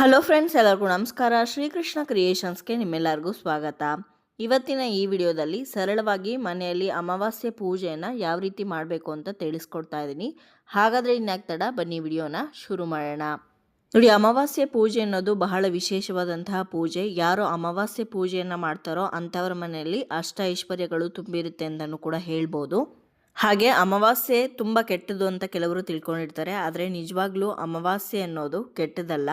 Hello friends, ಎಲ್ಲರಿಗೂ ನಮಸ್ಕಾರ. ಶ್ರೀಕೃಷ್ಣ ಕ್ರಿಯೇಷನ್ಸ್ಗೆ ನಿಮ್ಮೆಲ್ಲರಿಗೂ ಸ್ವಾಗತ. ಇವತ್ತಿನ ಈ ವಿಡಿಯೋದಲ್ಲಿ ಸರಳವಾಗಿ ಮನೆಯಲ್ಲಿ ಅಮಾವಾಸ್ಯೆ ಪೂಜೆಯನ್ನು ಯಾವ ರೀತಿ ಮಾಡಬೇಕು ಅಂತ ತಿಳಿಸ್ಕೊಡ್ತಾ ಇದ್ದೀನಿ. ಹಾಗಾದರೆ ಇನ್ಯಾಕೆ ತಡ, ಬನ್ನಿ ವಿಡಿಯೋನ ಶುರು ಮಾಡೋಣ. ನೋಡಿ, ಅಮಾವಾಸ್ಯೆ ಪೂಜೆ ಅನ್ನೋದು ಬಹಳ ವಿಶೇಷವಾದಂತಹ ಪೂಜೆ. ಯಾರು ಅಮಾವಾಸ್ಯೆ ಪೂಜೆಯನ್ನು ಮಾಡ್ತಾರೋ ಅಂಥವ್ರ ಮನೆಯಲ್ಲಿ ಅಷ್ಟ ಐಶ್ವರ್ಯಗಳು ತುಂಬಿರುತ್ತೆ ಅಂತಲೂ ಕೂಡ ಹೇಳ್ಬೋದು. ಹಾಗೆ ಅಮಾವಾಸ್ಯೆ ತುಂಬ ಕೆಟ್ಟದ್ದು ಅಂತ ಕೆಲವರು ತಿಳ್ಕೊಂಡಿರ್ತಾರೆ. ಆದರೆ ನಿಜವಾಗ್ಲೂ ಅಮಾವಾಸ್ಯೆ ಅನ್ನೋದು ಕೆಟ್ಟದಲ್ಲ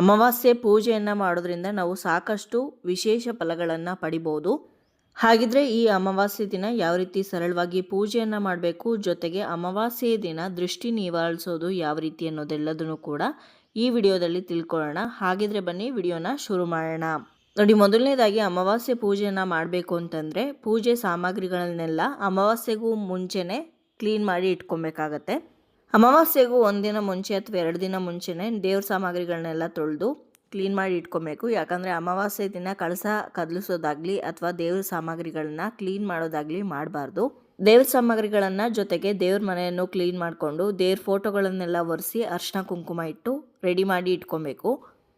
ಅಮಾವಾಸ್ಯೆ ಪೂಜೆಯನ್ನು ಮಾಡೋದ್ರಿಂದ ನಾವು ಸಾಕಷ್ಟು ವಿಶೇಷ ಫಲಗಳನ್ನು ಪಡಿಬೋದು. ಹಾಗಿದ್ರೆ ಈ ಅಮಾವಾಸ್ಯೆ ದಿನ ಯಾವ ರೀತಿ ಸರಳವಾಗಿ ಪೂಜೆಯನ್ನು ಮಾಡಬೇಕು, ಜೊತೆಗೆ ಅಮಾವಾಸ್ಯೆ ದಿನ ದೃಷ್ಟಿ ನಿವಾರಿಸೋದು ಯಾವ ರೀತಿ ಅನ್ನೋದೆಲ್ಲದನ್ನು ಕೂಡ ಈ ವಿಡಿಯೋದಲ್ಲಿ ತಿಳ್ಕೊಳ್ಳೋಣ. ಹಾಗಿದ್ರೆ ಬನ್ನಿ, ವಿಡಿಯೋನ ಶುರು ಮಾಡೋಣ. ನೋಡಿ, ಮೊದಲನೇದಾಗಿ ಅಮಾವಾಸ್ಯೆ ಪೂಜೆಯನ್ನು ಮಾಡಬೇಕು ಅಂತಂದರೆ ಪೂಜೆ ಸಾಮಗ್ರಿಗಳನ್ನೆಲ್ಲ ಅಮಾವಾಸ್ಯೆಗೂ ಮುಂಚೆನೇ ಕ್ಲೀನ್ ಮಾಡಿ ಇಟ್ಕೊಬೇಕಾಗತ್ತೆ. ಅಮಾವಾಸ್ಯೆಗೂ ಒಂದಿನ ಮುಂಚೆ ಅಥವಾ ಎರಡು ದಿನ ಮುಂಚೆನೇ ದೇವ್ರ ಸಾಮಗ್ರಿಗಳನ್ನೆಲ್ಲ ತೊಳೆದು ಕ್ಲೀನ್ ಮಾಡಿ ಇಟ್ಕೊಬೇಕು. ಯಾಕಂದರೆ ಅಮಾವಾಸ್ಯೆ ದಿನ ಕಳಸ ಕದಲಿಸೋದಾಗಲಿ ಅಥವಾ ದೇವ್ರ ಸಾಮಗ್ರಿಗಳನ್ನ ಕ್ಲೀನ್ ಮಾಡೋದಾಗಲಿ ಮಾಡಬಾರ್ದು. ದೇವ್ರ ಸಾಮಗ್ರಿಗಳನ್ನು ಜೊತೆಗೆ ದೇವ್ರ ಮನೆಯನ್ನು ಕ್ಲೀನ್ ಮಾಡಿಕೊಂಡು ದೇವ್ರ ಫೋಟೋಗಳನ್ನೆಲ್ಲ ಒರೆಸಿ ಅರ್ಶಿನ ಕುಂಕುಮ ಇಟ್ಟು ರೆಡಿ ಮಾಡಿ ಇಟ್ಕೊಬೇಕು.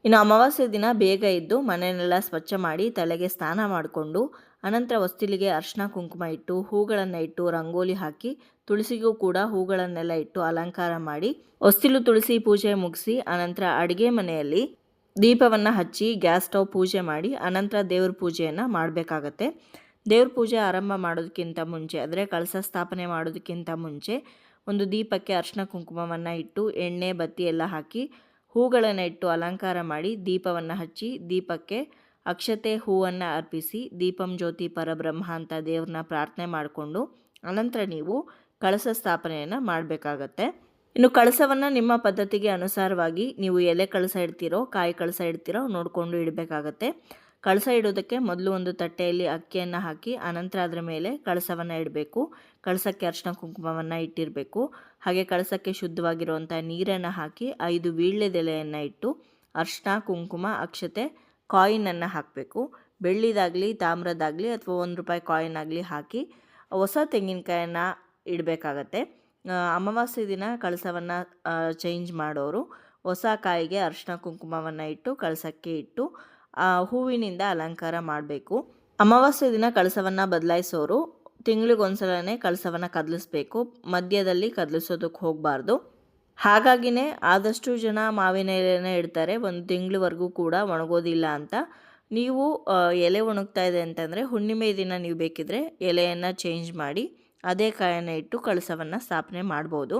ಇನ್ನು ಅಮಾವಾಸ್ಯೆ ದಿನ ಬೇಗ ಇದ್ದು ಮನೆಯನ್ನೆಲ್ಲ ಸ್ವಚ್ಛ ಮಾಡಿ ತಲೆಗೆ ಸ್ನಾನ ಮಾಡಿಕೊಂಡು ಅನಂತರ ಹೊಸ್ತಿಲಿಗೆ ಅರ್ಶಿನ ಕುಂಕುಮ ಇಟ್ಟು ಹೂಗಳನ್ನು ಇಟ್ಟು ರಂಗೋಲಿ ಹಾಕಿ ತುಳಸಿಗೂ ಕೂಡ ಹೂಗಳನ್ನೆಲ್ಲ ಇಟ್ಟು ಅಲಂಕಾರ ಮಾಡಿ, ಹೊಸ್ತಿಲು ತುಳಸಿ ಪೂಜೆ ಮುಗಿಸಿ ಅನಂತರ ಅಡುಗೆ ಮನೆಯಲ್ಲಿ ದೀಪವನ್ನು ಹಚ್ಚಿ ಗ್ಯಾಸ್ ಸ್ಟವ್ ಪೂಜೆ ಮಾಡಿ ಅನಂತರ ದೇವ್ರ ಪೂಜೆಯನ್ನು ಮಾಡಬೇಕಾಗತ್ತೆ. ದೇವ್ರ ಪೂಜೆ ಆರಂಭ ಮಾಡೋದಕ್ಕಿಂತ ಮುಂಚೆ, ಅಂದರೆ ಕಳಸ ಸ್ಥಾಪನೆ ಮಾಡೋದಕ್ಕಿಂತ ಮುಂಚೆ ಒಂದು ದೀಪಕ್ಕೆ ಅರ್ಶಿನ ಕುಂಕುಮವನ್ನು ಇಟ್ಟು, ಎಣ್ಣೆ, ಬತ್ತಿ ಎಲ್ಲ ಹಾಕಿ ಹೂಗಳನ್ನು ಇಟ್ಟು ಅಲಂಕಾರ ಮಾಡಿ ದೀಪವನ್ನು ಹಚ್ಚಿ ದೀಪಕ್ಕೆ ಅಕ್ಷತೆ ಹೂವನ್ನು ಅರ್ಪಿಸಿ ದೀಪಂ ಜ್ಯೋತಿ ಪರಬ್ರಹ್ಮ ಅಂತ ದೇವ್ರನ್ನ ಪ್ರಾರ್ಥನೆ ಮಾಡಿಕೊಂಡು ಅನಂತರ ನೀವು ಕಳಸ ಸ್ಥಾಪನೆಯನ್ನು ಮಾಡಬೇಕಾಗತ್ತೆ. ಇನ್ನು ಕಳಸವನ್ನು ನಿಮ್ಮ ಪದ್ಧತಿಗೆ ಅನುಸಾರವಾಗಿ ನೀವು ಎಲೆ ಕಳಸ ಇಡ್ತೀರೋ, ಕಾಯಿ ಕಳಸ ಇಡ್ತೀರೋ ನೋಡಿಕೊಂಡು ಇಡಬೇಕಾಗತ್ತೆ. ಕಳಸ ಇಡೋದಕ್ಕೆ ಮೊದಲು ಒಂದು ತಟ್ಟೆಯಲ್ಲಿ ಅಕ್ಕಿಯನ್ನು ಹಾಕಿ, ಅನಂತರ ಅದರ ಮೇಲೆ ಕಳಸವನ್ನು ಇಡಬೇಕು. ಕಳಸಕ್ಕೆ ಅರ್ಶಿನ ಕುಂಕುಮವನ್ನು ಇಟ್ಟಿರಬೇಕು. ಹಾಗೆ ಕಳಸಕ್ಕೆ ಶುದ್ಧವಾಗಿರುವಂಥ ನೀರನ್ನು ಹಾಕಿ ಐದು ವೀಳ್ಯದೆಲೆಯನ್ನು ಇಟ್ಟು ಅರ್ಶಿನ ಕುಂಕುಮ, ಅಕ್ಷತೆ, ಕಾಯಿನನ್ನು ಹಾಕಬೇಕು. ಬೆಳ್ಳಿದಾಗಲಿ, ತಾಮ್ರದಾಗಲಿ ಅಥವಾ ಒಂದು ರೂಪಾಯಿ ಕಾಯಿನ್ ಆಗಲಿ ಹಾಕಿ ಹೊಸ ತೆಂಗಿನಕಾಯನ್ನು ಇಡಬೇಕಾಗತ್ತೆ. ಅಮಾವಾಸ್ಯೆ ದಿನ ಕಳಸವನ್ನು ಚೇಂಜ್ ಮಾಡೋರು, ಹೊಸ ಕಾಯಿಗೆ ಅರಿಶಿನ ಕುಂಕುಮವನ್ನು ಇಟ್ಟು, ಕಳಸಕ್ಕೆ ಇಟ್ಟು ಹೂವಿನಿಂದ ಅಲಂಕಾರ ಮಾಡಬೇಕು. ಅಮಾವಾಸ್ಯೆ ದಿನ ಕಳಸವನ್ನು ಬದಲಾಯಿಸೋರು, ತಿಂಗಳಿಗೊಂದ್ಸಲನೇ ಕಳಸವನ್ನು ಕದಲಿಸ್ಬೇಕು. ಮಧ್ಯದಲ್ಲಿ ಕದಲಿಸೋದಕ್ಕೆ ಹೋಗಬಾರ್ದು. ಹಾಗಾಗಿನೇ ಆದಷ್ಟು ಜನ ಮಾವಿನ ಎಲೆನೇ ಇಡ್ತಾರೆ. ಒಂದು ತಿಂಗಳವರೆಗೂ ಕೂಡ ಒಣಗೋದಿಲ್ಲ ಅಂತ. ನೀವು ಎಲೆ ಒಣಗ್ತಾ ಇದೆ ಅಂತಂದರೆ ಹುಣ್ಣಿಮೆ ದಿನ ನೀವು ಬೇಕಿದ್ರೆ ಎಲೆಯನ್ನು ಚೇಂಜ್ ಮಾಡಿ ಅದೇ ಕಾಯನ್ನ ಇಟ್ಟು ಕಳಸವನ್ನು ಸ್ಥಾಪನೆ ಮಾಡ್ಬೋದು.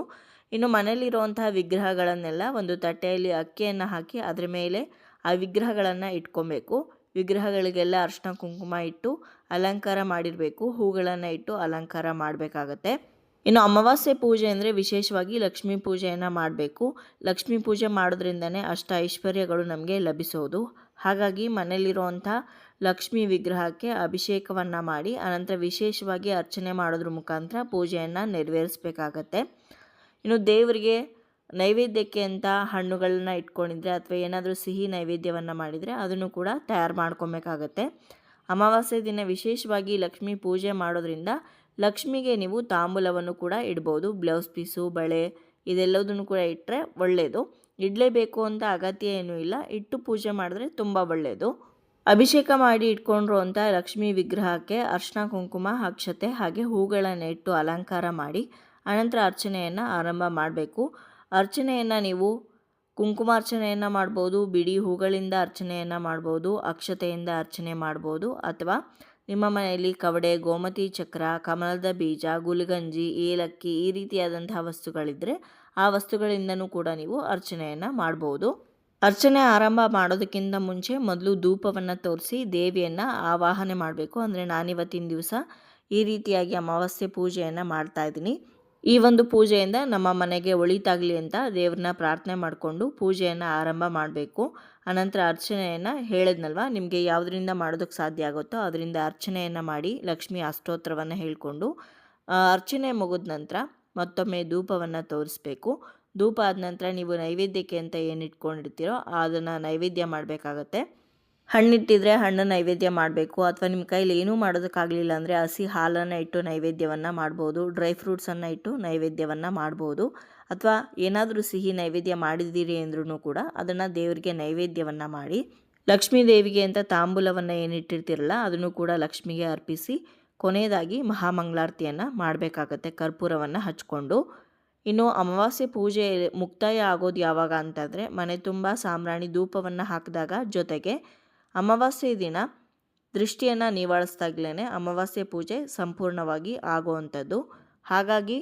ಇನ್ನು ಮನೇಲಿರುವಂತಹ ವಿಗ್ರಹಗಳನ್ನೆಲ್ಲ ಒಂದು ತಟ್ಟೆಯಲ್ಲಿ ಅಕ್ಕಿಯನ್ನು ಹಾಕಿ ಅದರ ಮೇಲೆ ಆ ವಿಗ್ರಹಗಳನ್ನು ಇಟ್ಕೊಬೇಕು. ವಿಗ್ರಹಗಳಿಗೆಲ್ಲ ಅರ್ಶಿನ ಕುಂಕುಮ ಇಟ್ಟು ಅಲಂಕಾರ ಮಾಡಿರಬೇಕು. ಹೂಗಳನ್ನು ಇಟ್ಟು ಅಲಂಕಾರ ಮಾಡಬೇಕಾಗತ್ತೆ. ಇನ್ನು ಅಮಾವಾಸ್ಯೆ ಪೂಜೆ ಅಂದರೆ ವಿಶೇಷವಾಗಿ ಲಕ್ಷ್ಮೀ ಪೂಜೆಯನ್ನು ಮಾಡಬೇಕು. ಲಕ್ಷ್ಮೀ ಪೂಜೆ ಮಾಡೋದ್ರಿಂದನೇ ಅಷ್ಟ ಐಶ್ವರ್ಯಗಳು ನಮಗೆ ಲಭಿಸೋದು. ಹಾಗಾಗಿ ಮನೆಯಲ್ಲಿರುವಂಥ ಲಕ್ಷ್ಮೀ ವಿಗ್ರಹಕ್ಕೆ ಅಭಿಷೇಕವನ್ನು ಮಾಡಿ ಅನಂತರ ವಿಶೇಷವಾಗಿ ಅರ್ಚನೆ ಮಾಡೋದ್ರ ಮುಖಾಂತರ ಪೂಜೆಯನ್ನು ನೆರವೇರಿಸಬೇಕಾಗತ್ತೆ. ಇನ್ನು ದೇವರಿಗೆ ನೈವೇದ್ಯಕ್ಕೆ ಅಂತ ಹಣ್ಣುಗಳನ್ನ ಇಟ್ಕೊಂಡಿದ್ರೆ ಅಥವಾ ಏನಾದರೂ ಸಿಹಿ ನೈವೇದ್ಯವನ್ನು ಮಾಡಿದರೆ ಅದನ್ನು ಕೂಡ ತಯಾರು ಮಾಡ್ಕೊಬೇಕಾಗತ್ತೆ. ಅಮಾವಾಸ್ಯೆ ದಿನ ವಿಶೇಷವಾಗಿ ಲಕ್ಷ್ಮಿ ಪೂಜೆ ಮಾಡೋದ್ರಿಂದ ಲಕ್ಷ್ಮಿಗೆ ನೀವು ತಾಂಬೂಲವನ್ನು ಕೂಡ ಇಡ್ಬೋದು. ಬ್ಲೌಸ್ ಪೀಸು, ಬಳೆ ಇದೆಲ್ಲದನ್ನು ಕೂಡ ಇಟ್ಟರೆ ಒಳ್ಳೆಯದು ಇಡಲೇಬೇಕು ಅಂತ ಅಗತ್ಯ ಏನೂ ಇಲ್ಲ. ಇಟ್ಟು ಪೂಜೆ ಮಾಡಿದ್ರೆ ತುಂಬ ಒಳ್ಳೆಯದು ಅಭಿಷೇಕ ಮಾಡಿ ಇಟ್ಕೊಂಡ್ರು ಅಂತ ಲಕ್ಷ್ಮೀ ವಿಗ್ರಹಕ್ಕೆ ಅರ್ಶಿನ, ಕುಂಕುಮ, ಅಕ್ಷತೆ ಹಾಗೆ ಹೂಗಳನ್ನು ಇಟ್ಟು ಅಲಂಕಾರ ಮಾಡಿ ಅನಂತರ ಅರ್ಚನೆಯನ್ನು ಆರಂಭ ಮಾಡಬೇಕು. ಅರ್ಚನೆಯನ್ನು ನೀವು ಕುಂಕುಮಾರ್ಚನೆಯನ್ನು ಮಾಡ್ಬೋದು, ಬಿಡಿ ಹೂಗಳಿಂದ ಅರ್ಚನೆಯನ್ನು ಮಾಡ್ಬೋದು, ಅಕ್ಷತೆಯಿಂದ ಅರ್ಚನೆ ಮಾಡ್ಬೋದು ಅಥವಾ ನಿಮ್ಮ ಮನೆಯಲ್ಲಿ ಕವಡೆ, ಗೋಮತಿ ಚಕ್ರ, ಕಮಲದ ಬೀಜ, ಗುಲ್ಗಂಜಿ, ಏಲಕ್ಕಿ ಈ ರೀತಿಯಾದಂತಹ ವಸ್ತುಗಳಿದ್ದರೆ ಆ ವಸ್ತುಗಳಿಂದನೂ ಕೂಡ ನೀವು ಅರ್ಚನೆಯನ್ನು ಮಾಡ್ಬೋದು. ಅರ್ಚನೆ ಆರಂಭ ಮಾಡೋದಕ್ಕಿಂತ ಮುಂಚೆ ಮೊದಲು ಧೂಪವನ್ನು ತೋರಿಸಿ ದೇವಿಯನ್ನು ಆವಾಹನೆ ಮಾಡಬೇಕು. ಅಂದರೆ ನಾನಿವತ್ತಿನ ದಿವಸ ಈ ರೀತಿಯಾಗಿ ಅಮಾವಾಸ್ಯೆ ಪೂಜೆಯನ್ನು ಮಾಡ್ತಾ ಇದ್ದೀನಿ. ಈ ಒಂದು ಪೂಜೆಯಿಂದ ನಮ್ಮ ಮನೆಗೆ ಒಳಿತಾಗಲಿ ಅಂತ ದೇವ್ರನ್ನ ಪ್ರಾರ್ಥನೆ ಮಾಡಿಕೊಂಡು ಪೂಜೆಯನ್ನು ಆರಂಭ ಮಾಡಬೇಕು. ಅನಂತರ ಅರ್ಚನೆಯನ್ನು ಹೇಳಿದ್ನಲ್ವ? ನಿಮಗೆ ಯಾವುದರಿಂದ ಮಾಡೋದಕ್ಕೆ ಸಾಧ್ಯ ಆಗುತ್ತೋ ಅದರಿಂದ ಅರ್ಚನೆಯನ್ನು ಮಾಡಿ ಲಕ್ಷ್ಮಿ ಅಷ್ಟೋತ್ರವನ್ನು ಹೇಳಿಕೊಂಡು ಅರ್ಚನೆ ಮುಗಿದ ನಂತರ ಮತ್ತೊಮ್ಮೆ ಧೂಪವನ್ನು ತೋರಿಸ್ಬೇಕು. ಧೂಪ ಆದ ನಂತರ ನೀವು ನೈವೇದ್ಯಕ್ಕೆ ಅಂತ ಏನು ಇಟ್ಕೊಂಡಿರ್ತೀರೋ ಅದನ್ನು ನೈವೇದ್ಯ ಮಾಡಬೇಕಾಗತ್ತೆ. ಹಣ್ಣಿಟ್ಟಿದ್ರೆ ಹಣ್ಣು ನೈವೇದ್ಯ ಮಾಡಬೇಕು. ಅಥವಾ ನಿಮ್ಮ ಕೈಲಿ ಏನೂ ಮಾಡೋದಕ್ಕಾಗಲಿಲ್ಲ ಅಂದರೆ ಹಸಿ ಹಾಲನ್ನು ಇಟ್ಟು ನೈವೇದ್ಯವನ್ನು ಮಾಡ್ಬೋದು. ಡ್ರೈ ಫ್ರೂಟ್ಸನ್ನು ಇಟ್ಟು ನೈವೇದ್ಯವನ್ನು ಮಾಡ್ಬೋದು. ಅಥವಾ ಏನಾದರೂ ಸಿಹಿ ನೈವೇದ್ಯ ಮಾಡಿದ್ದೀರಿ ಅಂದ್ರೂ ಕೂಡ ಅದನ್ನು ದೇವರಿಗೆ ನೈವೇದ್ಯವನ್ನು ಮಾಡಿ, ಲಕ್ಷ್ಮೀ ದೇವಿಗೆ ಅಂತ ತಾಂಬೂಲವನ್ನು ಏನಿಟ್ಟಿರ್ತಿರಲ್ಲ ಅದನ್ನು ಕೂಡ ಲಕ್ಷ್ಮಿಗೆ ಅರ್ಪಿಸಿ ಕೊನೆಯದಾಗಿ ಮಹಾಮಂಗಳಾರತಿಯನ್ನು ಮಾಡಬೇಕಾಗತ್ತೆ. ಕರ್ಪೂರವನ್ನು ಹಚ್ಕೊಂಡು ಇನ್ನು ಅಮಾವಾಸ್ಯೆ ಪೂಜೆ ಮುಕ್ತಾಯ ಆಗೋದು ಯಾವಾಗ ಅಂತಂದರೆ ಮನೆ ತುಂಬ ಸಾಂಬ್ರಾಣಿ ಧೂಪವನ್ನು ಹಾಕಿದಾಗ ಜೊತೆಗೆ ಅಮಾವಾಸ್ಯೆ ದಿನ ದೃಷ್ಟಿಯನ್ನು ನಿವಾಳಿಸ್ದಾಗ್ಲೇ ಅಮಾವಾಸ್ಯೆ ಪೂಜೆ ಸಂಪೂರ್ಣವಾಗಿ ಆಗುವಂಥದ್ದು. ಹಾಗಾಗಿ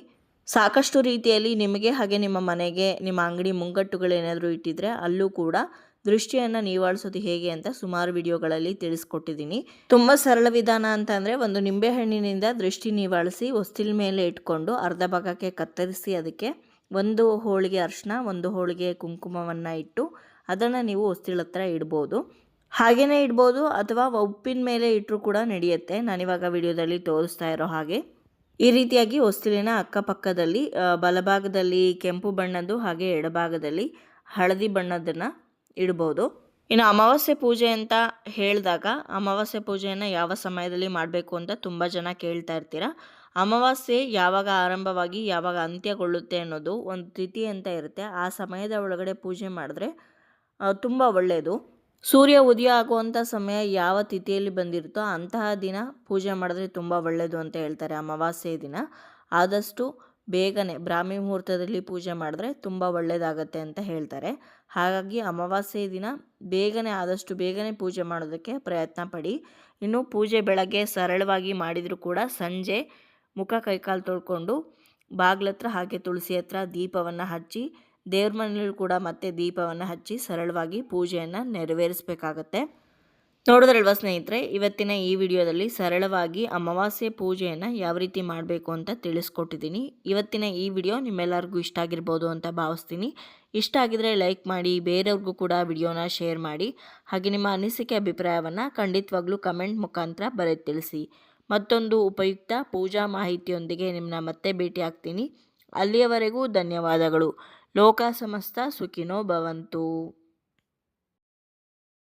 ಸಾಕಷ್ಟು ರೀತಿಯಲ್ಲಿ ನಿಮಗೆ ಹಾಗೆ ನಿಮ್ಮ ಮನೆಗೆ ನಿಮ್ಮ ಅಂಗಡಿ ಮುಂಗಟ್ಟುಗಳೇನಾದರೂ ಇಟ್ಟಿದ್ರೆ ಅಲ್ಲೂ ಕೂಡ ದೃಷ್ಟಿಯನ್ನು ನಿವಾಳಿಸೋದು ಹೇಗೆ ಅಂತ ಸುಮಾರು ವಿಡಿಯೋಗಳಲ್ಲಿ ತಿಳಿಸ್ಕೊಟ್ಟಿದ್ದೀನಿ. ತುಂಬ ಸರಳ ವಿಧಾನ ಅಂತ ಅಂದರೆ ಒಂದು ನಿಂಬೆಹಣ್ಣಿನಿಂದ ದೃಷ್ಟಿ ನಿವಾಳಿಸಿ ಹೊಸ್ತಿಲ್ ಮೇಲೆ ಇಟ್ಕೊಂಡು ಅರ್ಧ ಭಾಗಕ್ಕೆ ಕತ್ತರಿಸಿ ಅದಕ್ಕೆ ಒಂದು ಹೋಳಿಗೆ ಅರಿಶಿನ, ಒಂದು ಹೋಳಿಗೆ ಕುಂಕುಮವನ್ನು ಇಟ್ಟು ಅದನ್ನು ನೀವು ಹೊಸ್ತಿಳ ಹತ್ರ ಇಡ್ಬೋದು. ಹಾಗೇ ಇಡ್ಬೋದು ಅಥವಾ ಉಪ್ಪಿನ ಮೇಲೆ ಇಟ್ಟರೂ ಕೂಡ ನಡೆಯುತ್ತೆ. ನಾನಿವಾಗ ವಿಡಿಯೋದಲ್ಲಿ ತೋರಿಸ್ತಾ ಇರೋ ಹಾಗೆ. ಈ ರೀತಿಯಾಗಿ ಹೊಸ್ತಿಲಿನ ಅಕ್ಕಪಕ್ಕದಲ್ಲಿ ಬಲಭಾಗದಲ್ಲಿ ಕೆಂಪು ಬಣ್ಣದ್ದು ಹಾಗೆ ಎಡಭಾಗದಲ್ಲಿ ಹಳದಿ ಬಣ್ಣದನ್ನು ಇಡ್ಬೋದು. ಇನ್ನು ಅಮಾವಾಸ್ಯೆ ಪೂಜೆ ಅಂತ ಹೇಳಿದಾಗ ಅಮಾವಾಸ್ಯೆ ಪೂಜೆಯನ್ನು ಯಾವ ಸಮಯದಲ್ಲಿ ಮಾಡಬೇಕು ಅಂತ ತುಂಬ ಜನ ಕೇಳ್ತಾ ಇರ್ತೀರ? ಅಮಾವಾಸ್ಯೆ ಯಾವಾಗ ಆರಂಭವಾಗಿ ಯಾವಾಗ ಅಂತ್ಯಗೊಳ್ಳುತ್ತೆ ಅನ್ನೋದು ಒಂದು ತಿಥಿ ಅಂತ ಇರುತ್ತೆ. ಆ ಸಮಯದ ಒಳಗಡೆ ಪೂಜೆ ಮಾಡಿದ್ರೆ ತುಂಬ ಒಳ್ಳೆಯದು ಸೂರ್ಯ ಉದಯ ಆಗುವಂಥ ಸಮಯ ಯಾವ ತಿಥಿಯಲ್ಲಿ ಬಂದಿರುತ್ತೋ ಅಂತಹ ದಿನ ಪೂಜೆ ಮಾಡಿದ್ರೆ ತುಂಬ ಒಳ್ಳೆಯದು ಅಂತ ಹೇಳ್ತಾರೆ ಅಮಾವಾಸ್ಯೆ ದಿನ. ಆದಷ್ಟು ಬೇಗನೆ ಬ್ರಾಹ್ಮಿ ಮುಹೂರ್ತದಲ್ಲಿ ಪೂಜೆ ಮಾಡಿದ್ರೆ ತುಂಬ ಒಳ್ಳೆಯದಾಗತ್ತೆ ಅಂತ ಹೇಳ್ತಾರೆ. ಹಾಗಾಗಿ ಅಮಾವಾಸ್ಯೆ ದಿನ ಬೇಗನೆ ಆದಷ್ಟು ಬೇಗನೆ ಪೂಜೆ ಮಾಡೋದಕ್ಕೆ ಪ್ರಯತ್ನ ಪಡಿ. ಇನ್ನು ಪೂಜೆ ಬೆಳಗ್ಗೆ ಸರಳವಾಗಿ ಮಾಡಿದರೂ ಕೂಡ ಸಂಜೆ ಮುಖ ಕೈಕಾಲು ತೊಳ್ಕೊಂಡು ಬಾಗ್ಲತ್ರ ಹಾಗೆ ತುಳಸಿ ಹತ್ರ ದೀಪವನ್ನು ಹಚ್ಚಿ, ದೇವ್ರ ಮನೇಲಿ ಕೂಡ ಮತ್ತೆ ದೀಪವನ್ನು ಹಚ್ಚಿ ಸರಳವಾಗಿ ಪೂಜೆಯನ್ನು ನೆರವೇರಿಸಬೇಕಾಗತ್ತೆ. ನೋಡಿದ್ರಲ್ವ ಸ್ನೇಹಿತರೆ, ಇವತ್ತಿನ ಈ ವಿಡಿಯೋದಲ್ಲಿ ಸರಳವಾಗಿ ಅಮಾವಾಸ್ಯೆ ಪೂಜೆಯನ್ನು ಯಾವ ರೀತಿ ಮಾಡಬೇಕು ಅಂತ ತಿಳಿಸ್ಕೊಟ್ಟಿದ್ದೀನಿ. ಇವತ್ತಿನ ಈ ವಿಡಿಯೋ ನಿಮ್ಮೆಲ್ಲರಿಗೂ ಇಷ್ಟ ಆಗಿರ್ಬೋದು ಅಂತ ಭಾವಿಸ್ತೀನಿ. ಇಷ್ಟ ಆಗಿದರೆ ಲೈಕ್ ಮಾಡಿ, ಬೇರೆಯವ್ರಿಗೂ ಕೂಡ ವಿಡಿಯೋನ ಶೇರ್ ಮಾಡಿ. ಹಾಗೆ ನಿಮ್ಮ ಅನಿಸಿಕೆ ಅಭಿಪ್ರಾಯವನ್ನು ಖಂಡಿತವಾಗ್ಲೂ ಕಮೆಂಟ್ ಮುಖಾಂತರ ಬರೆ ತಿಳಿಸಿ. ಮತ್ತೊಂದು ಉಪಯುಕ್ತ ಪೂಜಾ ಮಾಹಿತಿಯೊಂದಿಗೆ ನಿಮ್ಮನ್ನ ಮತ್ತೆ ಭೇಟಿ ಆಗ್ತೀನಿ ಅಲ್ಲಿಯವರೆಗೂ ಧನ್ಯವಾದಗಳು. ಲೋಕ ಸಮಸ್ತ ಸುಖಿನೋ ಭವಂತು.